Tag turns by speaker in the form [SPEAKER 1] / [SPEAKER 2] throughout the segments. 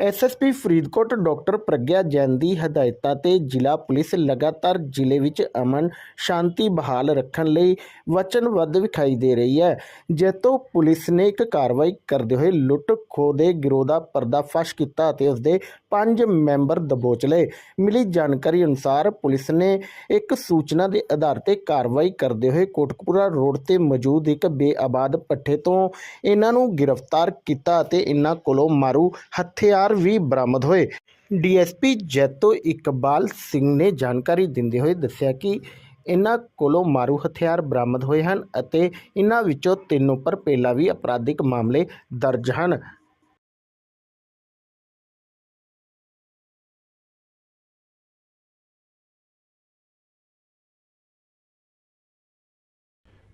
[SPEAKER 1] SSP Faridkot doctor Pragya Jain ਦੀ ਹਦਾਇਤਾਂ ਤੇ ਜ਼ਿਲ੍ਹਾ ਪੁਲਿਸ ਲਗਾਤਾਰ ਜ਼ਿਲ੍ਹੇ ਵਿੱਚ ਅਮਨ ਸ਼ਾਂਤੀ ਬਹਾਲ ਰੱਖਣ ਲਈ ਵਚਨਬੱਧ ਵਿਖਾਈ ਦੇ ਰਹੀ ਹੈ। ਜੇਤੋਂ ਪੁਲਿਸ ਨੇ ਇੱਕ ਕਾਰਵਾਈ ਕਰਦੇ ਹੋਏ ਲੁੱਟ ਖੋਹ ਦੇ ਗਿਰੋਹ ਦਾ ਪਰਦਾਫਾਸ਼ ਕੀਤਾ ਅਤੇ ਉਸ ਦੇ ਪੰਜ ਮੈਂਬਰ ਦਬੋਚ ਲਏ। ਮਿਲੀ ਜਾਣਕਾਰੀ ਅਨੁਸਾਰ ਪੁਲਿਸ ਨੇ ਇੱਕ ਸੂਚਨਾ ਦੇ ਆਧਾਰ ਤੇ ਕਾਰਵਾਈ ਕਰਦੇ ਹੋਏ ਕੋਟਕਪੂਰਾ ਰੋਡ ਤੇ ਮੌਜੂਦ ਇੱਕ ਬੇਆਬਾਦ ਪੱਠੇ ਤੋਂ ਇਹਨਾਂ ਨੂੰ ਗ੍ਰਿਫਤਾਰ ਕੀਤਾ ਅਤੇ ਇਹਨਾਂ ਕੋਲੋਂ ਮਾਰੂ ਹਥਿਆਰ ਵੀ ਬਰਾਮਦ ਹੋਏ। ਡੀਐਸਪੀ ਜੈਤੋ ਇਕਬਾਲ ਸਿੰਘ ਨੇ ਜਾਣਕਾਰੀ ਦਿੰਦੇ ਹੋਏ ਦੱਸਿਆ ਕਿ ਇਹਨਾਂ ਕੋਲੋਂ ਮਾਰੂ ਹਥਿਆਰ ਬਰਾਮਦ ਹੋਏ ਹਨ ਅਤੇ ਇਹਨਾਂ ਵਿੱਚੋਂ ਤਿੰਨ ਉੱਪਰ ਪਹਿਲਾਂ ਵੀ ਅਪਰਾਧਿਕ ਮਾਮਲੇ ਦਰਜ ਹਨ।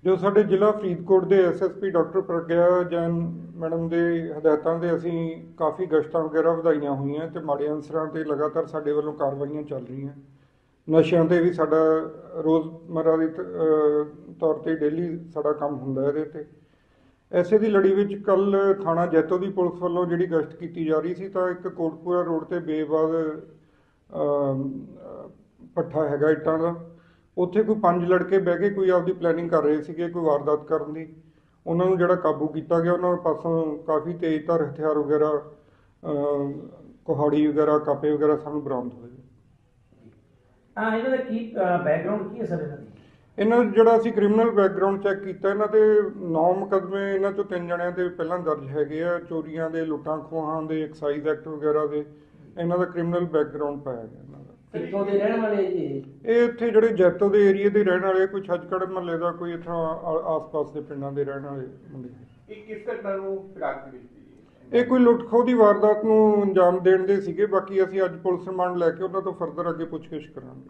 [SPEAKER 2] ਜੋ ਸਾਡੇ ਜ਼ਿਲ੍ਹਾ ਫਰੀਦਕੋਟ ਦੇ SSP doctor Pragya Jain madam ਦੇ ਹਦਾਇਤਾਂ ਤੇ ਅਸੀਂ ਕਾਫੀ ਗਸ਼ਤਾਂ ਵਗੈਰਾ ਵਧਾਈਆਂ ਹੋਈਆਂ ਤੇ ਮਾੜੇ ਅਨਸਰਾਂ ਤੇ ਲਗਾਤਾਰ ਸਾਡੇ ਵੱਲੋਂ ਕਾਰਵਾਈਆਂ ਚੱਲ ਰਹੀਆਂ। ਨਸ਼ਿਆਂ ਤੇ ਵੀ ਸਾਡਾ ਰੋਜ਼ਮਰਰਾ ਦੀ ਤੌਰ ਤੇ ਡੇਲੀ ਸਾਡਾ ਕੰਮ ਹੁੰਦਾ ਇਹਦੇ ਤੇ। ਐਸੇ ਦੀ ਲੜੀ ਵਿੱਚ ਕੱਲ ਥਾਣਾ ਜੈਤੋ ਦੀ ਪੁਲਿਸ ਵੱਲੋਂ ਜਿਹੜੀ ਗਸ਼ਤ ਕੀਤੀ ਜਾ ਰਹੀ ਸੀ ਤਾਂ ਇੱਕ ਕੋਟਪੂਰਾ ਰੋਡ ਤੇ ਬੇਬਾਦ ਅਮ, ਪੱਠਾ ਹੈਗਾ ਇੱਟਾਂ ਦਾ। ਉੱਥੇ ਕੋਈ ਪੰਜ ਲੜਕੇ ਬਹਿ ਕੇ ਕੋਈ ਆਪਦੀ ਪਲੈਨਿੰਗ ਕਰ ਰਹੇ ਸੀਗੇ ਕੋਈ ਵਾਰਦਾਤ ਕਰਨ ਦੀ। ਉਹਨਾਂ ਨੂੰ ਜਿਹੜਾ ਕਾਬੂ ਕੀਤਾ ਗਿਆ ਉਹਨਾਂ ਪਾਸੋਂ ਕਾਫੀ ਤੇਜ਼ਧਾਰ ਹਥਿਆਰ ਵਗੈਰਾ ਕੁਹਾੜੀ ਵਗੈਰਾ ਕਾਪੇ ਵਗੈਰਾ ਸਾਨੂੰ ਬਰਾਮਦ ਹੋਏ।
[SPEAKER 3] ਹਾਂ ਇਹਨਾਂ ਦਾ ਕੀ ਬੈਕਗ੍ਰਾਉਂਡ ਕੀ ਹੈ ਸਰ ਇਹਨਾਂ ਦੀ?
[SPEAKER 2] ਇਹਨਾਂ ਦਾ ਜਿਹੜਾ ਅਸੀਂ ਕ੍ਰਿਮੀਨਲ ਬੈਕਗ੍ਰਾਉਂਡ ਚੈੱਕ ਕੀਤਾ ਇਹਨਾਂ ਤੇ 9 ਮੁਕੱਦਮੇ ਇਹਨਾਂ ਚੋਂ ਤਿੰਨ ਜਣਿਆਂ ਤੇ ਪਹਿਲਾਂ ਦਰਜ ਹੈਗੇ ਆ ਚੋਰੀਆਂ ਦੇ ਲੁੱਟਾਂ ਖੋਹਾਂ ਦੇ ਐਕਸਾਈਜ਼ ਐਕਟ ਵਗੈਰਾ ਦੇ ਇਹਨਾਂ ਦਾ ਕ੍ਰਿਮੀਨਲ ਬੈਕਗ੍ਰਾਉਂਡ ਪਾਇਆ ਗਿਆ ਇਹਨਾਂ ਦਾ।
[SPEAKER 3] ਕਿੱਥੋਂ ਦੇ ਰਹਿਣ ਵਾਲੇ ਜੀ?
[SPEAKER 2] ਇਹ ਇੱਥੇ ਜਿਹੜੇ ਜੈਤੋ ਦੇ ਏਰੀਆ ਦੇ ਰਹਿਣ ਵਾਲੇ ਕੋਈ ਛੱਜਕੜ ਮਹੱਲੇ ਦਾ ਕੋਈ ਇੱਥੋਂ ਆ- ਆਸ-ਪਾਸ ਦੇ ਪਿੰਡਾਂ ਦੇ ਰਹਿਣ ਵਾਲੇ ਮੁੰਡੇ।
[SPEAKER 4] ਇਹ ਕਿਸ ਘਟਨਾ ਨੂੰ ਫਿਰਾਕ ਦੇ ਵਿੱਚ ਸੀ
[SPEAKER 2] ਇਹ ਕੋਈ ਲੁੱਟ ਖੋਹ ਦੀ ਵਾਰਦਾਤ ਨੂੰ ਅੰਜਾਮ ਦੇਣ ਦੇ ਸੀਗੇ ਬਾਕੀ ਅਸੀਂ ਅੱਜ ਪੁਲਿਸ ਰਿਮਾਂਡ ਲੈ ਕੇ ਉਹਨਾਂ ਤੋਂ ਫਰਦਰ ਅੱਗੇ ਪੁੱਛਗਿੱਛ ਕਰਾਂਗੇ।